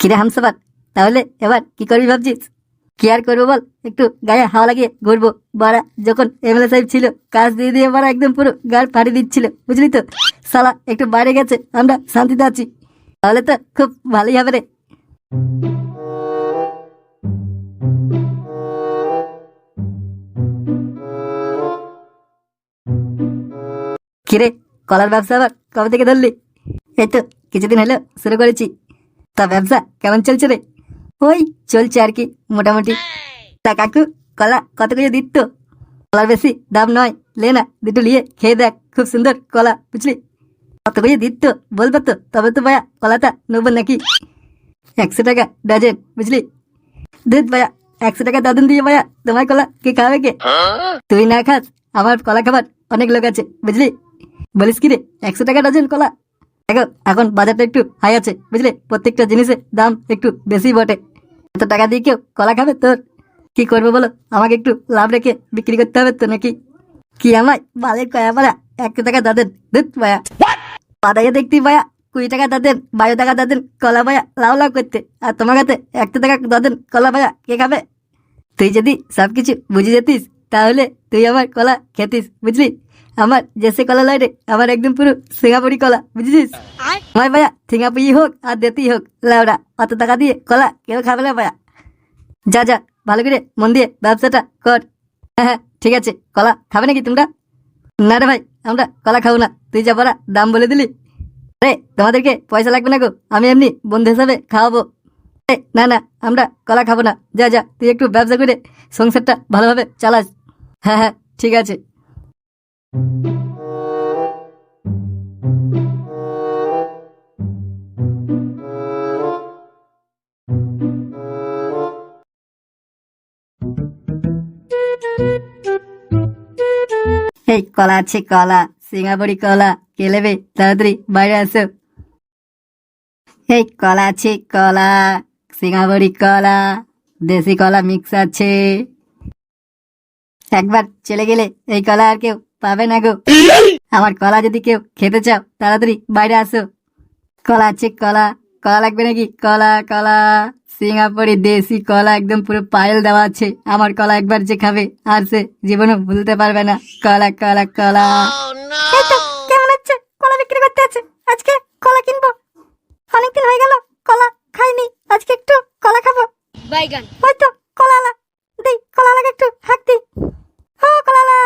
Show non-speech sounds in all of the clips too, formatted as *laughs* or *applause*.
কিরে হামসাবার তাহলে এবার কি করবি ভাবছিস? কি আর করব বল, একটু গায়ে হাওয়া লাগিয়ে ঘুরবো। বাড়া যখন এমএলএ সাহেব ছিল, কাজ দিয়ে দিয়ে বাড়া একদম পুরো গাড় ফাড়ি দিচ্ছিল, বুঝলি তো? সালা একটু বাইরে গেছে, আমরা শান্তিতে আছি। তাহলে তো খুব ভালোই হবে রে। কিরে, কলার ব্যবসা আবার কবে থেকে ধরলি? এই তো, কিছুদিন হলো শুরু করেছি। তা ব্যবসা কেমন চলছে রে? ওই চলছে আর কি, মোটামুটি। তা কাকু, কলা কত করে দিত? কলার বেশি দাম নয়। লে না, দুটো নিয়ে খেয়ে দেখ, খুব সুন্দর কলা, বুঝলি? কত করে দিত বলব তো, তবে তো ভাইয়া কলাটা নেব নাকি? একশো টাকা ডজন, বুঝলি? দুধ ভাইয়া একশো টাকা দাদন দিয়ে ভাইয়া তোমার কলা কে খাবে কে? তুই না খাস, আমার কলা খাবার অনেক লোক আছে, বুঝলি? বলিস কি রে, একশো টাকা ডজন কলা দেখো এখন বাজারটা একটু হাই আছে, বুঝলে? প্রত্যেকটা জিনিসের দাম একটু বেশি বটে। এত টাকা দিয়ে কেউ কলা খাবে তোর? কি করব বলো? আমাকে একটু লাভ রেখে বিক্রি করতে হবে তো নাকি? কি আমায়? বালে কয়া পারা একশো টাকা দাদেন দুধ ভায়া পাদাইয়া দেখতি ভায়া কুড়ি টাকা দাদেন বারো টাকা দাদেন কলা ভায়া লাউ লাউ করতে। আর তোমার কাছে একশো টাকা দাদেন কলা ভায়া কে খাবে? তুই যদি সব কিছু বুঝে যেতিস তাহলে তুই আমার কলা খেতিস বুঝলি? আমার জেসে কলা রে আমার একদম পুরো সিঙ্গাপুরি কলা বুঝলিস? আমার ভাইয়া সিঙ্গাপুরি হোক আর দেতি হোক লাউডা অত টাকা দিয়ে কলা কেউ খাবে না ভাইয়া। যা যা ভালো করে মন দিয়ে ব্যবসাটা কর। হ্যাঁ হ্যাঁ ঠিক আছে কলা খাবে নাকি তোমরা? না রে ভাই আমরা কলা খাব না তুই যা বলা দাম বলে দিলি। রে তোমাদেরকে পয়সা লাগবে না গো আমি এমনি বন্ধু হিসাবে খাওয়াবো। না না আমরা কলা খাব না যা যা তুই একটু ব্যবসা করে সংসারটা ভালোভাবে চালাস। হ্যাঁ হ্যাঁ ঠিক আছে। এই কলা আছে, কলা। সিঙ্গাপুরি কলা। কে নেবে? তাড়াতাড়ি বাইরে আসো। এই কলা আছে, কলা। সিঙ্গাপুরি কলা। দেশি কলা মিক্স আছে। একবার চলে গেলে এই কলা আর কেউ পাবে না গো। আমার কলা যদি কেউ খেতে চাও তাড়াতাড়ি বাইরে আসো। কলা আছে কলা। কলা লাগবে নাকি? কলা কলা। সিঙ্গাপুরি দেশি কলা একদম পুরো পায়েল দেওয়া আছে। আমার কলা একবার যে খাবে আর সে জীবনে ভুলতে পারবে না। কলা কলা কলা। কেমন হচ্ছে কলা বিক্রি করতে আছে। আজকে কলা কিনবো। অনেকদিন হয়ে গেল কলা খাইনি। আজকে একটু কলা খাব। বাইগান। ওই তো কলালা দেই কলালাকে একটু হাঁক দি ও কলালা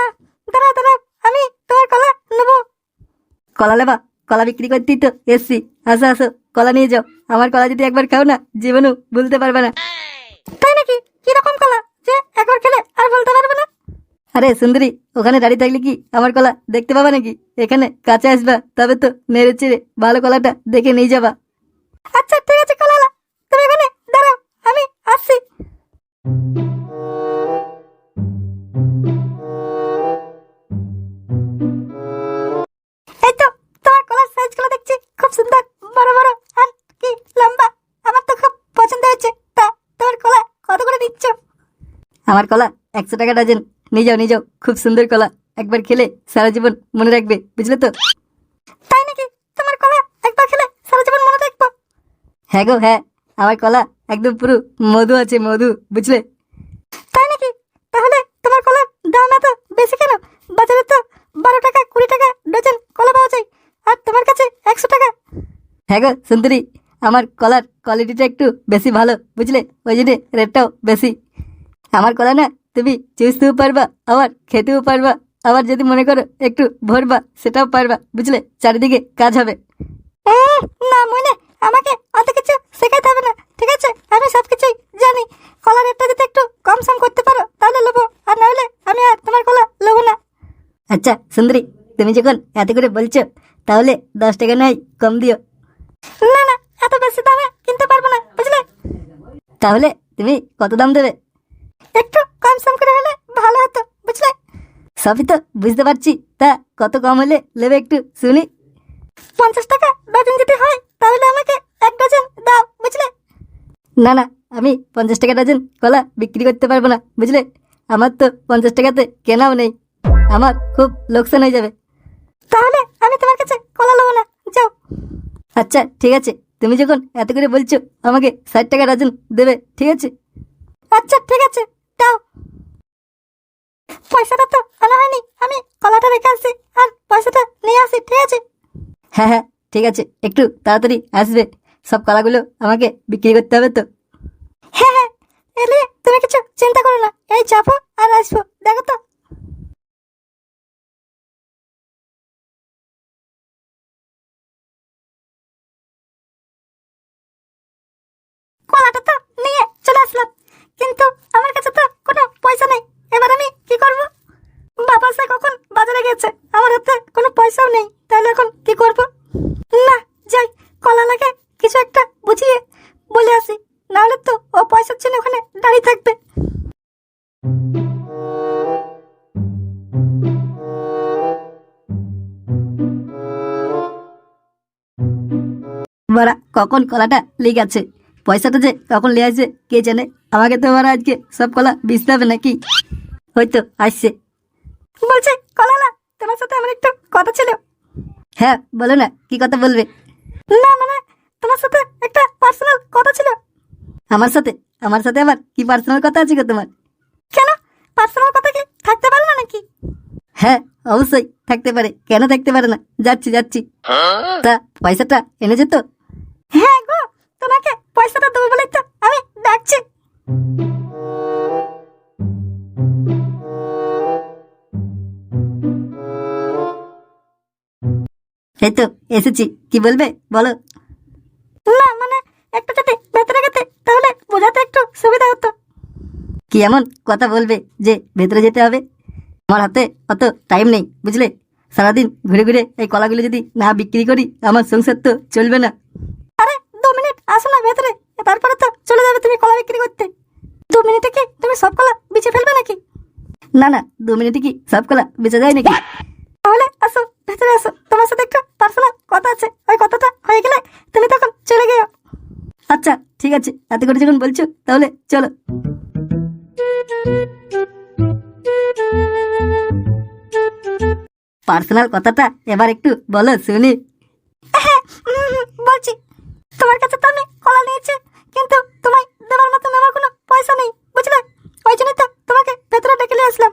দাঁড়া দাঁড়া আমি তোমার কলা নেব কলা লেবা কলা বিক্রি করতেই তো এসছি। আসো আসো কলা নিয়ে যাও। আমার কলা যদি একবার খাও না জীবনও ভুলতে পারবে না। তাই নাকি? কীরকম কলা? যে একবার খেলে আর বলতে পারবে না? আরে সুন্দরী ওখানে দাঁড়িয়ে থাকলে কি আমার কলা দেখতে পাবা নাকি? এখানে কাছে আসবা তবে তো নেড়ে চেড়ে ভালো কলাটা দেখে নিয়ে যাবা। আচ্ছা ঠিক আছে কলালা তুমি এখানে দাঁড়াও আমি আসছি। সুন্দর বড় বড় আর কি লম্বা। আমার তো খুব পছন্দ হয়েছে। তা তোমার কলা কত করে দিচ্ছ? আমার কলা একশো টাকা ডজন। নিয়ে যাও নিয়ে যাও খুব সুন্দর কলা। একবার খেলে সারা জীবন মনে রাখবে বুঝলে তো? তাই নাকি? তোমার কলা একবার খেলে সারা জীবন মনে রাখব? হ্যাঁ গো হ্যাঁ আমার কলা একদম পুরো মধু আছে মধু বুঝলে? তাই নাকি? তাহলে তোমার কলার দাম এত বেশি কেন? বাজারে তো বারো টাকা ডজন কলা পাওয়া যায় আর তোমার কাছে একশো টাকা হ্যাঁ গো, সুন্দরী, আমার কলার কোয়ালিটিটা একটু বেশি ভালো, বুঝলে? ওই জন্য রেটটাও বেশি। আমার কলা না, তুমি চুষতেও পারবা, আবার খেতেও পারবা, আবার যদি মনে করো একটু ভরবা, সেটাও পারবা, বুঝলে? চারিদিকে কাজ হবে। না, মনে, আমাকে অত কিছু শেখাতে হবে না, ঠিক আছে? আমি সব কিছুই জানি। কলা রেটটা যদি একটু কম সম করতে পারো, তাহলে নেব আর না হলে আমি আর তোমার কলা নেব না। আচ্ছা সুন্দরী, তুমি যখন এত করে বলছো, তাহলে দশ টাকা নয়, কম দিও। না না, এত বেশি দামে কিনতে পারব না, বুঝলে? তাহলে তুমি কত দাম দেবে? একটু কম সম করে হলে ভালো হতো, বুঝলে? সবই তো বুঝতে পারছি, তা কত কম হলে নেবে একটু শুনি? পঞ্চাশ টাকা ডজন যদি হয়, তাহলে আমাকে এক ডজন দাও, বুঝলে? না না, আমি পঞ্চাশ টাকা ডজন কলা বিক্রি করতে পারব না, বুঝলে? আমার তো পঞ্চাশ টাকাতে কেনাও নেই, আমার খুব লোকসান হয়ে যাবে। তাহলে আমি তোমার কাছে কলা নেব না, যাও। আচ্ছা ঠিক আছে। তুমি যখন এত করে বলছো, আমাকে ষাট টাকা রাজন দেবে, ঠিক আছে? আচ্ছা ঠিক আছে, দাও। পয়সাটা তো আনা হয়নি, আমি কলাটা রেখে আসছি, আর পয়সাটা নিয়ে আসি, ঠিক আছে? হ্যাঁ হ্যাঁ ঠিক আছে, একটু তাড়াতাড়ি আসবে। সব কলাগুলো আমাকে বিক্রি করতে হবে তো। হ্যাঁ হ্যাঁ এলে তুমি কিছু চিন্তা করো না, এই যাব আর আসব। দেখো তো কলাটা তো নিয়ে চলে আসলাম। কিন্তু আমার কাছে তো কোনো পয়সা নেই। এবার আমি কি করব? বাবা সে কখন বাজারে গেছে? আমার হাতে কোনো পয়সাও নেই। তাহলে এখন কি করব? না, যাই, কলা লাগে কিছু একটা বুঝিয়ে বলে আসি। নাহলে তো ও পয়সার জন্য ওখানে দাঁড়িয়ে থাকবে। বারা কখন কলাটা লেগে আছে? পয়সাটা যে কখন লিয়ে আসবে কে জানে? আমাকে তো বারা আজকে সব কলা হবে নাকি? হয়তো আসছে। বলছি কলালা তোমার সাথে আমার একটু কথা ছিল। হ্যাঁ বলো না কি কথা বলবে? না মানে তোমার সাথে একটা পার্সোনাল কথা ছিল। আমার সাথে? আমার সাথে আবার কি পার্সোনাল কথা আছে গো তোমার? কেন? পার্সোনাল কথা কি থাকতে পারল না নাকি? হ্যাঁ অবশ্যই থাকতে পারে। কেন থাকতে পারে না? যাচ্ছি যাচ্ছি। তা পয়সাটা এনেছে তো? হ্যাঁ গো তোমাকে পয়সাটা দেবো বলেই তো আমি ডাকছি। এই এসেছি। কি বলবে? বলো। না মানে একটা যদি ভেতরে গেতে, তাহলে বোঝাতে একটু সুবিধা হতো। কি এমন কথা বলবে যে ভেতরে যেতে হবে? আমার হাতে অত টাইম নেই, বুঝলে? সারাদিন ঘুরে ঘুরে এই কলাগুলো যদি না বিক্রি করি, আমার সংসার তো চলবে না। দু মিনিট, আসো না ভেতরে। তারপরে তো চলে যাবে তুমি কলা বিক্রি করতে। দু মিনিটে কি তুমি সব কলা বিছে ফেলবে নাকি? না না, দু মিনিটে কি সব কলা বেঁচে যায় নাকি? তাহলে আসো, ভেতরে আসো। তোমার সাথে একটু পার্সোনাল কথা আছে। ওই কথাটা হয়ে গেলে তুমি তখন চলে গেও। আচ্ছা ঠিক আছে, এত করে যখন বলছো, তাহলে চলো। পার্সোনাল কথাটা এবার একটু বলো, শুনি। তোমার কাছে তো আমি কলা নিয়েছি, কিন্তু তোমায় দেওয়ার মতন আমার কোনো পয়সা নেই, বুঝলে? ওই জন্যই তো তোমাকে ভেতরে ডেকে নিয়ে আসলাম।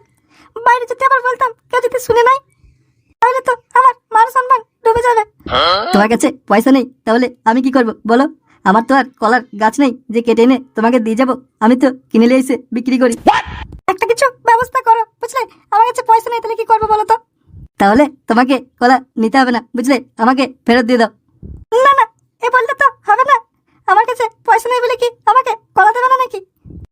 বাইরে যদি আবার বলতাম, কেউ যদি শুনে নাই, তাহলে তো আমার মান সম্মান ডুবে যাবে। তোমার কাছে পয়সা নেই, তাহলে আমি কি করব? বলো, আমার তো আর কলার গাছ নেই যে কেটে এনে তোমাকে দিয়ে যাব। আমি তো কিনে নিয়ে এসে বিক্রি করি। একটা কিছু ব্যবস্থা করো, বুঝলে? আমার কাছে পয়সা নেই, তাহলে কি করব বলো তো? তাহলে তোমাকে কলা নিতে হবে না, বুঝলে? আমাকে ফেরত দিয়ে দাও। বললে তো হবে না। আমার কাছে পয়সা নেই বলে কি আমাকে কলা দেবে না নাকি?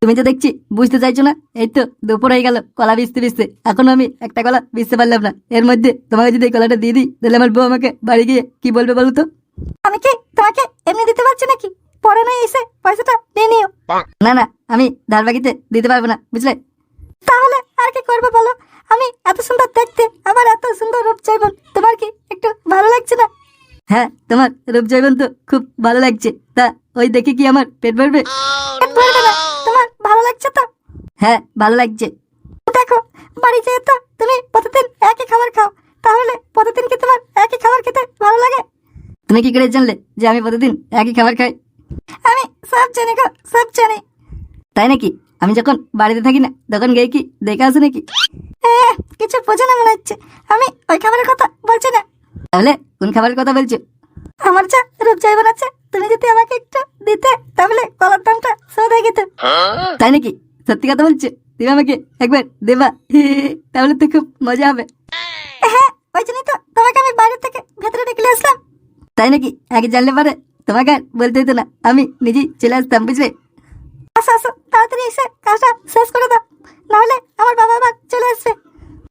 তুমি তো দেখছি, বুঝতে চাইছো না? এই তো দুপুর হয়ে গেল, কলা বেচতে বেচতে। এখনও আমি একটা কলা বেচতে পারলাম না। এর মধ্যে তোমাকে যদি কলাটা দিয়ে দিই, তাহলে আমার বউ আমাকে বাড়ি গিয়ে কি বলবে বলো তো? আমি কি তোমাকে এমনি দিতে পারছি নাকি? পরে না এসে পয়সাটা নিয়ে নিও। না না, আমি ধার বাকিতে দিতে পারব না, বুঝলে? তাহলে আর কি করব বলো? আমি এত সুন্দর দেখতে, আমার এত সুন্দর রূপ চাইবন তোমার কি একটু ভালো লাগছে না? হ্যাঁ তোমার রূপ জৈবন তো খুব ভালো লাগছে। তা ওই দেখে কি আমার পেট ভরবে? না তোমার ভালো লাগছে তো? হ্যাঁ ভালো লাগছে। দেখো বাড়ি যেয়ে তো তুমি প্রতিদিন একই খাবার খাও তাহলে প্রতিদিন কি তোমার একই খাবার খেতে ভালো লাগে? তুমি কি করে জানলে যে আমি প্রতিদিন একই খাবার খাই? আমি সব জানি গো সব জানি। তাই নাকি? আমি যখন বাড়িতে থাকি না তখন গিয়ে কি দেখে আসে নাকি? কিছু বোঝে না মনে হচ্ছে। আমি ওই খাবারের কথা বলছি না। তাহলে কোন খাবারের কথা বলছো? আমার যা রূপ চাইবন আছে তুমি যদি আমাকে একটু দিতে তাহলে কলার দামটা শোধ হয়ে যেত তাই নাকি? সত্যি কথা বলছো? তুমি আমাকে একবার দেবা। *laughs* তাহলে তো খুব মজা হবে। হ্যাঁ ওই জন্যই তো তোমাকে আমি বাইরে থেকে ভেতরে ডেকে আসলাম। তাই নাকি? আগে জানলে পারে তোমাকে আর বলতে হতো না। আমি নিজেই চলে আসতাম বুঝলে? আসো আসো তাড়াতাড়ি এসে কাজটা শেষ করে দাও। নাহলে আমার বাবা আবার চলে আসবে।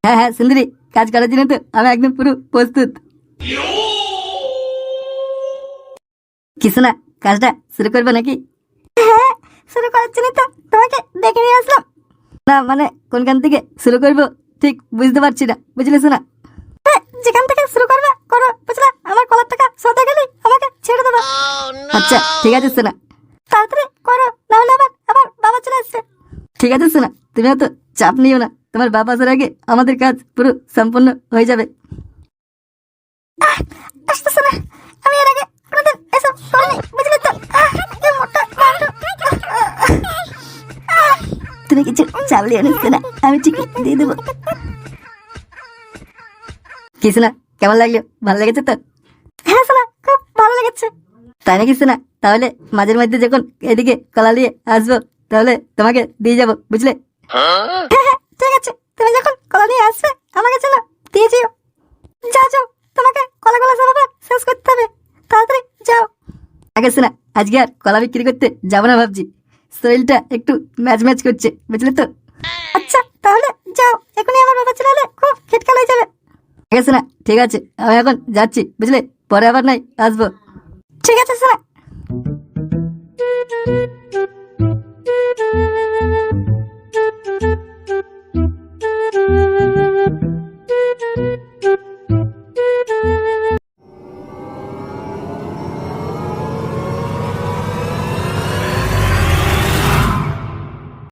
হ্যাঁ হ্যাঁ সুন্দরী কাজ করার জন্য তো আমি একদম পুরো প্রস্তুত। কিছু না কাজটা শুরু করব নাকি? হ্যাঁ শুরু করার জন্যই তো তোমাকে ডেকে নিয়ে আসলাম। না মানে কোনখান থেকে শুরু করব? ঠিক বুঝতে পারছি না বুঝলে শোনা? হ্যাঁ যেখান থেকে শুরু করবে করো বুঝলা? আমার কলার টাকা হয়ে আমাকে ছেড়ে দেবো। আচ্ছা ঠিক আছে শোনা। তাড়াতাড়ি করো নাহলে আবার আমার বাবা চলে আসছে ঠিক আছে শোনা তুমি অত চাপ নিও না। তোমার বাবা আসার আগে আমাদের কাজ পুরো সম্পূর্ণ হয়ে যাবে। আসতেছে না। আমি এর আগে কোনোদিন এসব করেনি বুঝলে তো? আহ, মোটা তুমি কিছু না আমি ঠিক দিয়ে দেবো। কেমন লাগল? ভালো লেগেছে তো? হ্যাঁ শোনা খুব ভালো লেগেছে। তাই না কিছু না তাহলে মাঝের মধ্যে যখন এদিকে কলা নিয়ে আসব তাহলে তোমাকে দিয়ে যাব বুঝলে? হ্যাঁ হ্যাঁ ঠিক আছে। তুমি যখন কলা নিয়ে আসবে আমাকে চলো দিয়ে যেও যাও যাও তোমাকে কলা কলা সব আবার শেষ করতে হবে তাড়াতাড়ি যাও আগে শোনা, আজকে আর কলা বিক্রি করতে যাব না ভাবছি। শরীরটা একটু ম্যাচ ম্যাচ করছে, বুঝলে তো? আচ্ছা তাহলে যাও, এখনই আমার বাবা চলে খুব খেট হয়ে যাবে। আছে না ঠিক আছে, আমি এখন যাচ্ছি, বুঝলে? পরে আবার নাই, আসব। ঠিক আছে, শোনা।